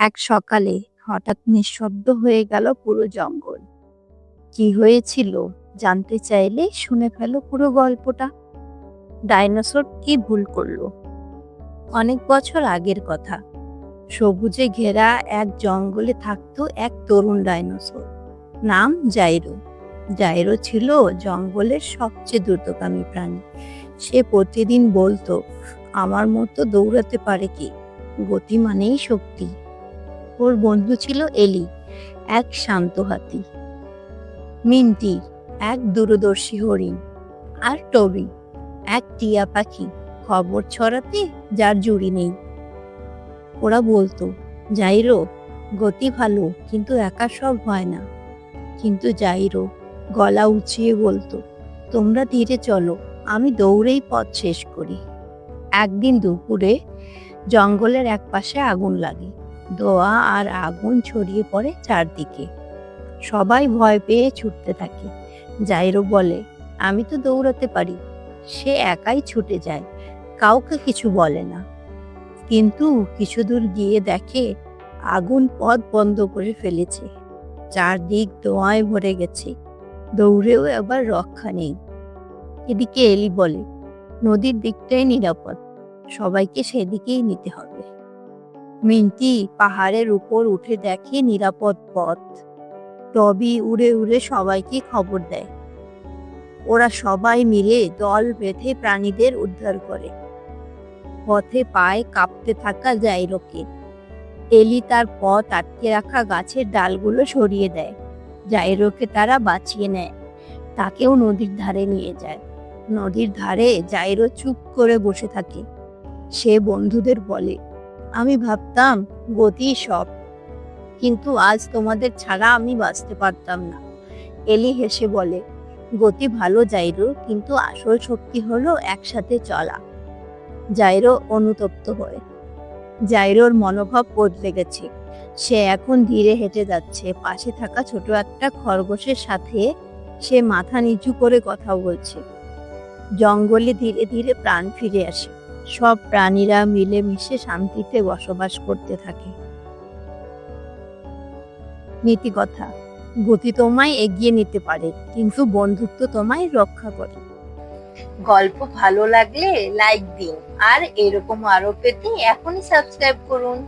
এক সকালে হঠাৎ নিঃশব্দ হয়ে গেল পুরো জঙ্গল। কি হয়েছিল জানতে চাইলে শুনে ফেলো পুরো গল্পটা। ডাইনোসর কি ভুল করল? অনেক বছর আগের কথা। সবুজে ঘেরা এক জঙ্গলে থাকতো এক তরুণ ডাইনোসর। নাম জাইরো। জাইরো ছিল জঙ্গলের সবচেয়ে দ্রুতগামী প্রাণী। সে প্রতিদিন বলতো, আমার মতো দৌড়াতে পারে কি? গতি মানেই শক্তি। ওর বন্ধু ছিল এলি, এক শান্ত হাতি। মিন্টি, এক দূরদর্শী হরিণ। আর টবি, এক টিয়া পাখি, খবর ছড়াতে যার জুড়ি নেই। ওরা বলতো, যাইরো, গতি ভালো, কিন্তু একা সব হয় না। কিন্তু যাইরো, গলা উঁচিয়ে বলতো, তোমরা ধীরে চলো, আমি দৌড়েই পথ শেষ করি। একদিন দুপুরে জঙ্গলের এক পাশে আগুন লাগে। ধোঁয়া আর আগুন ছড়িয়ে পড়ে চারদিকে। সবাই ভয় পেয়ে ছুটতে থাকে। জাইরো বলে, আমি তো দৌড়াতে পারি। সে একাই ছুটে যায়। কাউকে কিছু বলে না। কিন্তু কিছু দূর গিয়ে দেখে আগুন পথ বন্ধ করে ফেলেছে। চারদিক ধোঁয়ায় ভরে গেছে। দৌড়েও এবার রক্ষা নেই। এদিকে এলি বলে, নদীর দিকটাই নিরাপদ। সবাইকে সেদিকেই নিতে হবে। মিন্টি পাহাড়ের উপর উঠে দেখে নিরাপদ পথ। টবি উড়ে উড়ে সবাইকে খবর দেয়। ওরা সবাই মিলে দল বেঁধে প্রাণীদের উদ্ধার করে। পথে পায়ে কাঁপতে থাকা জাইরোকে। এলি তার পথ আটকে রাখা গাছের ডালগুলো সরিয়ে দেয়। জাইরোকে তারা বাঁচিয়ে নেয়। তাকেও নদীর ধারে নিয়ে যায়। নদীর ধারে জাইরো চুপ করে বসে থাকে। সে বন্ধুদের বলে আমি ভাবতাম গতি সব। কিন্তু আজ তোমাদের ছাড়া আমি বাঁচতে পারতাম না। এলি হেসে বলে, গতি ভালো, জাইরো, কিন্তু আসল শক্তি হলো একসাথে চলা। জাইরো অনুতপ্ত হয়ে, জাইরোর মনোভাব বদলে গেছে। সে এখন ধীরে হেঁটে যাচ্ছে। পাশে থাকা ছোট একটা খরগোশের সাথে সে মাথা নিচু করে কথা বলছে। জঙ্গলে ধীরে ধীরে প্রাণ ফিরে আসে। সব প্রাণীরা মিলেমিশে শান্তিতে বসবাস করতে থাকে। নীতি কথা গতি তোমায় এগিয়ে নিতে পারে, কিন্তু বন্ধুত্ব তোমায় রক্ষা করে। গল্প ভালো লাগলে লাইক দিন আর এরকম আরও পেতে এখনই সাবস্ক্রাইব করুন।